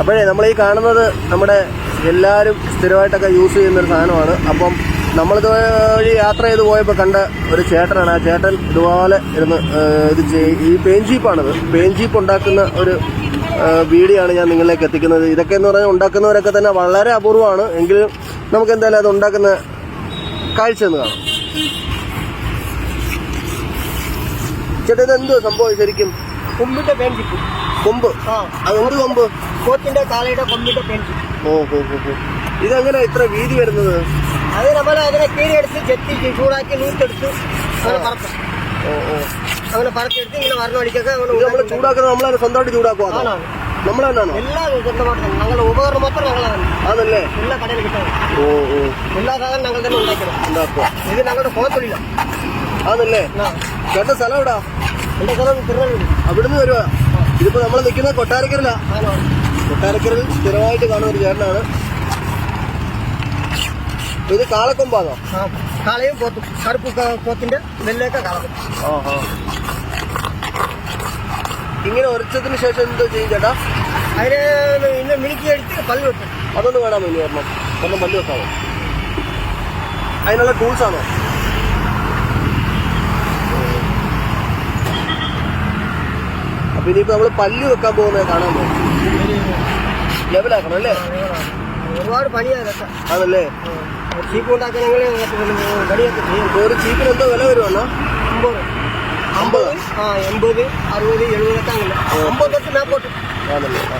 അപ്പോഴേ നമ്മൾ ഈ കാണുന്നത് നമ്മുടെ എല്ലാവരും സ്ഥിരമായിട്ടൊക്കെ യൂസ് ചെയ്യുന്ന ഒരു സാധനമാണ്. അപ്പം നമ്മളിത് വഴി യാത്ര ചെയ്ത് പോയപ്പോൾ കണ്ട ഒരു ചേട്ടനാണ്. ആ ചേട്ടൻ ഇതുപോലെ ഇരുന്ന് ഇത് ഈ പെയിൻ ജീപ്പാണിത് പെയിൻ ജീപ്പ് ഉണ്ടാക്കുന്ന ഒരു വീഡിയോ ആണ് ഞാൻ നിങ്ങളിലേക്ക് എത്തിക്കുന്നത്. ഇതൊക്കെ എന്ന് പറഞ്ഞാൽ ഉണ്ടാക്കുന്നവരൊക്കെ തന്നെ വളരെ അപൂർവമാണ്. എങ്കിലും നമുക്ക് എന്തായാലും അത് ഉണ്ടാക്കുന്ന കാഴ്ച എന്ന് കാണാം. ചേട്ടാ ഇതെന്തോ സംഭവം ശരിക്കും? കൊമ്പിന്റെ പെയിന്റ് കൊമ്പ്. അതെന്ത് കൊമ്പ്? പോത്തിന്റെ കാളയുടെ കൊമ്പിന്റെ പെയിന്റ് ഓ ഓ ഹോ ഇതെങ്ങനെ ഇത്ര വീതി വരുന്നത്? അത് നമ്മൾ അതിനെ കീറിയെടുത്ത് ചെത്തി ചൂടാക്കി നൂറ്റെടുത്ത് അങ്ങനെ പറക്കും. ഓ ഓ. അങ്ങനെ പറക്കിയെടുത്ത് ഇങ്ങനെ മരണം അടിക്കൊക്കെ നമ്മൾ ചൂടാക്കുന്നത് നമ്മളെ സ്വന്തമായിട്ട് ചൂടാക്കുക. നമ്മൾ തന്നെയാണോ? എല്ലാ സ്വന്തമായിട്ട് ഞങ്ങളുടെ ഉപകരണം മാത്രം ഞങ്ങളാണ് അതല്ലേ എല്ലാ കടയിൽ കിട്ടുന്നത്. ഓ ഓ. എല്ലാ സാധനം ഞങ്ങൾ തന്നെ ഉണ്ടാക്കണം ഉണ്ടാക്കുക. ഇത് ഞങ്ങളുടെ പോത്തൊഴില അതല്ലേ ചേട്ടൻ സ്ഥലം എവിടാ? അവിടുന്ന് വരുവാ. ഇതിപ്പോ നമ്മൾ നിൽക്കുന്നത് കൊട്ടാരക്കരലാ കൊട്ടാരക്കരൽ കൊട്ടാരക്കരയിൽ സ്ഥിരമായിട്ട് കാണുന്ന ഒരു ചേട്ടനാണ്. ഇത് കാളക്കൊമ്പാണോ കാളയും പോത്തും. കറുപ്പ് പോത്തിന്റെ നെല്ലൊക്കെ കളക്കും. ഇങ്ങനെ ഒരച്ചതിന് ശേഷം എന്തോ ചെയ്യും ചേട്ടാ? അതിന് ഇന്ന് മിനുക്കി എടുത്ത് പല്ല് വെക്കും. അതൊന്ന് കാണാമോ ഇനി വരണം ഒന്നും പല്ല് വെക്കാമോ അതിനുള്ള ടൂൾസ് അപ്പൊ ഇനിയിപ്പോ നമ്മൾ പല്ല് വെക്കാൻ പോകുന്നത് കാണാൻ പോകും ലെവലാക്കണം അല്ലേ? ഒരുപാട് പണിയാണ് ആണല്ലേ? ചീപ്പ് ഉണ്ടാക്കണമെങ്കിൽ ഇപ്പൊ ഒരു ചീപ്പിന് എന്തോ വില വരുവാണോ അമ്പത്. അമ്പത്? ആ എൺപത് അറുപത് എഴുപതൊക്കെ അങ്ങനെ. അമ്പത് തൊട്ട് മേപ്പോട്ട് ആണല്ലേ? ആ.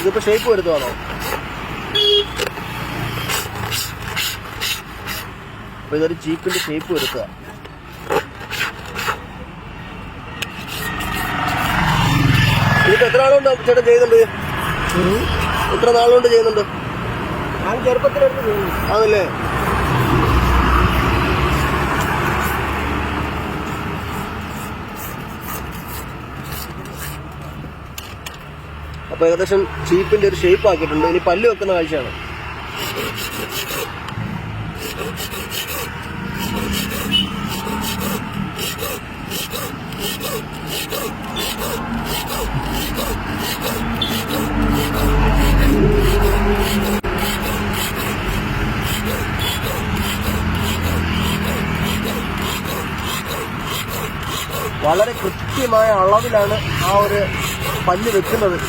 ഇതിപ്പോ ഷേപ്പ് വരുത്തുവാണോ? അപ്പൊ ഇതൊരു ചീപ്പിന്റെ ഷേപ്പ് വരുത്തുക. എത്ര ചേട്ടൻ ചെയ്യുന്നുണ്ട്? എത്ര നാളുകൊണ്ട് ചെയ്യുന്നുണ്ട്? ഞാൻ ചെറുപ്പത്തിലെടുത്ത് ചെയ്യും ആണല്ലേ? അപ്പൊ ഏകദേശം ചീപ്പിന്റെ ഒരു ഷേപ്പ് ആക്കിയിട്ടുണ്ട്. ഇനി പല്ല് വെക്കുന്ന കാഴ്ചയാണ്. വളരെ കൃത്യമായ അളവിലാണ് ആ ഒരു പല്ല് വെക്കുന്നത്.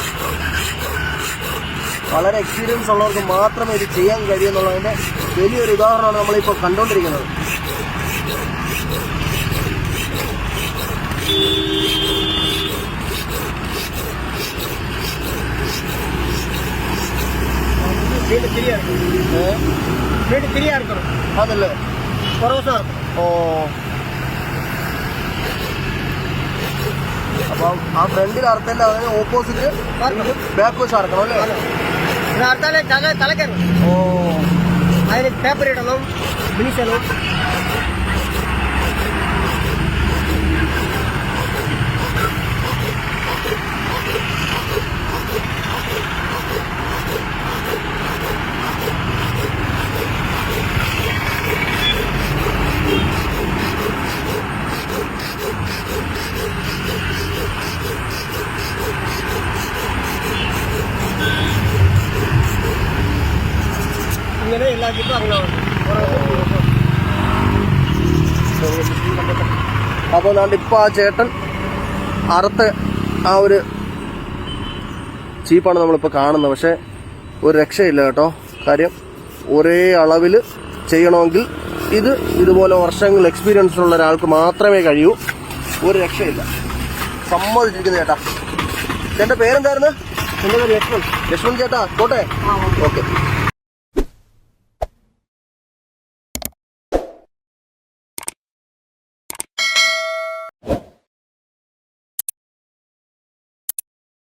വളരെ എക്സ്പീരിയൻസ് ഉള്ളവർക്ക് മാത്രമേ ഇത് ചെയ്യാൻ കഴിയുന്നുള്ളതിന്റെ വലിയൊരു ഉദാഹരണമാണ് നമ്മളിപ്പോൾ കണ്ടുകൊണ്ടിരിക്കുന്നത്. കുറവസം ഓ. അപ്പം ആ ഫ്രണ്ടിൽ അർത്ഥമില്ല അതായത് ഓപ്പോസിറ്റ് ബാക്ക് വശം അറക്കണം അല്ലേ? ഇത് തല ഓ. അതിന് പേപ്പർ ഇടണം ഇങ്ങനെ എല്ലാത്തിനും അങ്ങനെ അപ്പോൾ അതുകൊണ്ട് ഇപ്പോൾ ആ ചേട്ടൻ അറുത്ത ആ ഒരു ചീപ്പാണ് നമ്മളിപ്പോൾ കാണുന്നത്. പക്ഷേ ഒരു രക്ഷയില്ല കേട്ടോ. കാര്യം ഒരേ അളവിൽ ചെയ്യണമെങ്കിൽ ഇത് ഇതുപോലെ വർഷങ്ങൾ എക്സ്പീരിയൻസ് ഉള്ള ഒരാൾക്ക് മാത്രമേ കഴിയൂ. ഒരു രക്ഷയില്ല. സമ്മതിച്ചിരിക്കുന്നു ചേട്ടാ. ചേട്ടന്റെ പേരെന്തായിരുന്നു? പേര് ലക്ഷ്മൺ ലക്ഷ്മൺ ചേട്ടാ കോട്ടെ ഓക്കെ.